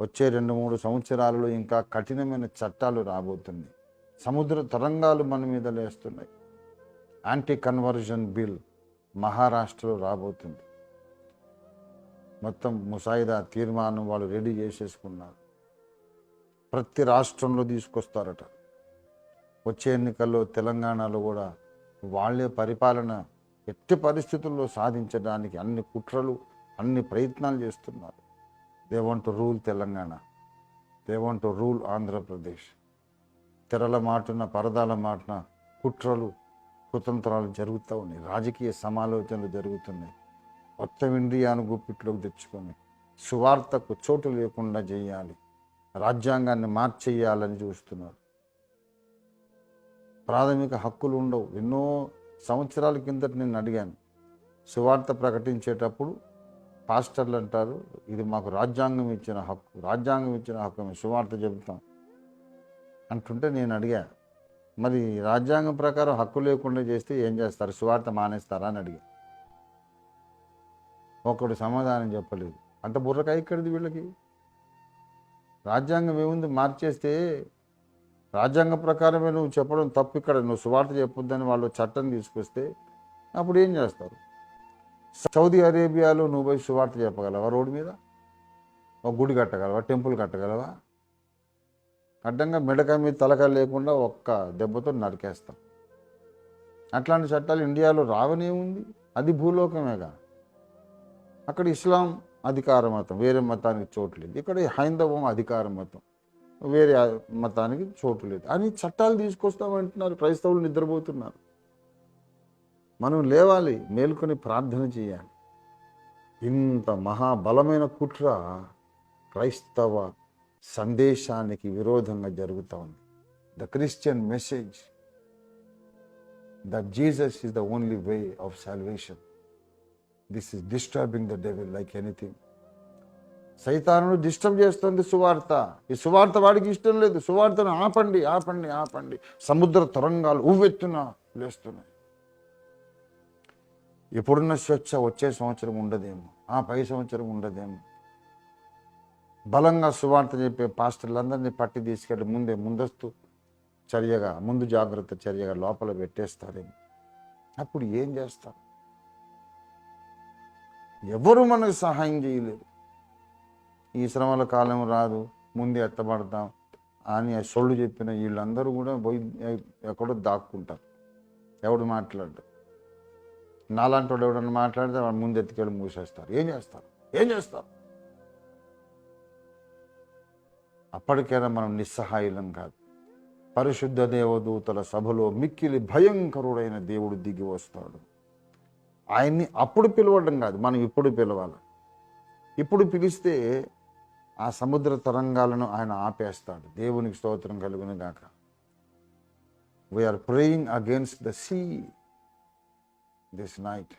వచ్చే రెండు మూడు సంవత్సరాలలో ఇంకా కఠినమైన చట్టాలు రాబోతున్నాయి. సముద్ర తరంగాలు మన మీద లేస్తున్నాయి. యాంటీ కన్వర్జన్ బిల్ మహారాష్ట్రలో రాబోతుంది. మొత్తం ముసాయిదా తీర్మానం వాళ్ళు రెడీ చేసేసుకున్నారు. ప్రతి రాష్ట్రంలో తీసుకొస్తారట. వచ్చే ఎన్నికల్లో తెలంగాణలో కూడా వాళ్ళే పరిపాలన ఎట్టి పరిస్థితుల్లో సాధించడానికి అన్ని కుట్రలు అన్ని ప్రయత్నాలు చేస్తున్నారు. They want to rule Telangana they want to rule Andhra Pradesh తెరల మాటున పరదాల మాటున కుట్రలు కుతంత్రాలు జరుగుతూ ఉన్నాయి. రాజకీయ సమాలోచనలు జరుగుతున్నాయి. మొత్తం ఇండియాను గుప్పిట్లోకి తెచ్చుకొని సువార్తకు చోటు లేకుండా చేయాలి. రాజ్యాంగాన్ని మార్చేయాలని చూస్తున్నారు. ప్రాథమిక హక్కులు ఉండవు. ఎన్నో సంవత్సరాల కిందట నేను అడిగాను. సువార్త ప్రకటించేటప్పుడు పాస్టర్లు అంటారు ఇది మాకు రాజ్యాంగం ఇచ్చిన హక్కు రాజ్యాంగం ఇచ్చిన హక్కు మేము సువార్త చెబుతాం అంటుంటే నేను అడిగా మరి రాజ్యాంగం ప్రకారం హక్కు లేకుండా చేస్తే ఏం చేస్తారు? సువార్త మానేస్తారా అని అడిగా. ఒకడు సమాధానం చెప్పలేదు. అంత బుర్రకాయ ఇక్కడిది వీళ్ళకి? రాజ్యాంగం ఏముంది? మార్చేస్తే రాజ్యాంగ ప్రకారమే నువ్వు చెప్పడం తప్పు ఇక్కడ. నువ్వు సువార్త చెప్పొద్దని వాళ్ళు చట్టం తీసుకొస్తే అప్పుడు ఏం చేస్తారు? సౌదీ అరేబియాలో నువ్వు పోయి సువార్త చెప్పగలవా రోడ్డు మీద? ఒక గుడి కట్టగలవా? టెంపుల్ కట్టగలవా? అడ్డంగా మెడక మీద తలక లేకుండా ఒక్క దెబ్బతో నరికేస్తాం. అట్లాంటి చట్టాలు ఇండియాలో రావనేముంది అది భూలోకమేగా. అక్కడ ఇస్లాం అధికార మతం వేరే మతానికి చోటు లేదు. ఇక్కడ హైందవం అధికార మతం వేరే మతానికి చోటు లేదు. అని చట్టాలు తీసుకొస్తామంటున్నారు. క్రైస్తవులు నిద్రపోతున్నారు. మనం లేవాలి మేల్కొని ప్రార్థన చేయాలి. ఇంత మహాబలమైన కుట్ర క్రైస్తవ సందేశానికి విరోధంగా జరుగుతూ ఉంది. The Christian message that Jesus is the only way of salvation this is disturbing the devil like anything సైతాను డిస్టర్బ్ చేస్తుంది సువార్త. ఈ సువార్త వాడికి ఇష్టం లేదు. సువార్తను ఆపండి ఆపండి ఆపండి. సముద్ర తరంగాలు ఉవ్వెత్తున లేస్తున్నాయి. ఇప్పుడున్న స్వేచ్ఛ వచ్చే సంవత్సరం ఉండదేమో ఆ పై సంవత్సరం ఉండదేమో. బలంగా సువార్త చెప్పే పాస్టర్లందరినీ పట్టి తీసుకెళ్ళి ముందే ముందస్తు చర్యగా ముందు జాగ్రత్త చర్యగా లోపల పెట్టేస్తారేమో. అప్పుడు ఏం చేస్తారు? ఎవరు మనకు సహాయం చేయలేరు. ఈ శ్రమల కాలం రాదు ముందే ఎత్తబడతాం అని ఆ సొళ్ళు చెప్పిన వీళ్ళందరూ కూడా పోయి ఎక్కడో దాక్కుంటారు. ఎవడు మాట్లాడు నాలాంటి వాడు ఎవడన్నా మాట్లాడితే వాడు ముందు ఎత్తుకెళ్ళి మూసేస్తారు. ఏం చేస్తారు? ఏం చేస్తారు? అప్పటికైనా మనం నిస్సహాయులం కాదు. పరిశుద్ధ దేవదూతల సభలో మిక్కిలి భయంకరుడైన దేవుడు దిగి వస్తాడు. ఆయన్ని అప్పుడు పిలవడం కాదు మనం ఇప్పుడు పిలవాలి. ఇప్పుడు పిలిస్తే ఆ సముద్ర తరంగాలను ఆయన ఆపేస్తాడు. దేవునికి స్తోత్రం కలుగును గాక. We're praying against the sea this night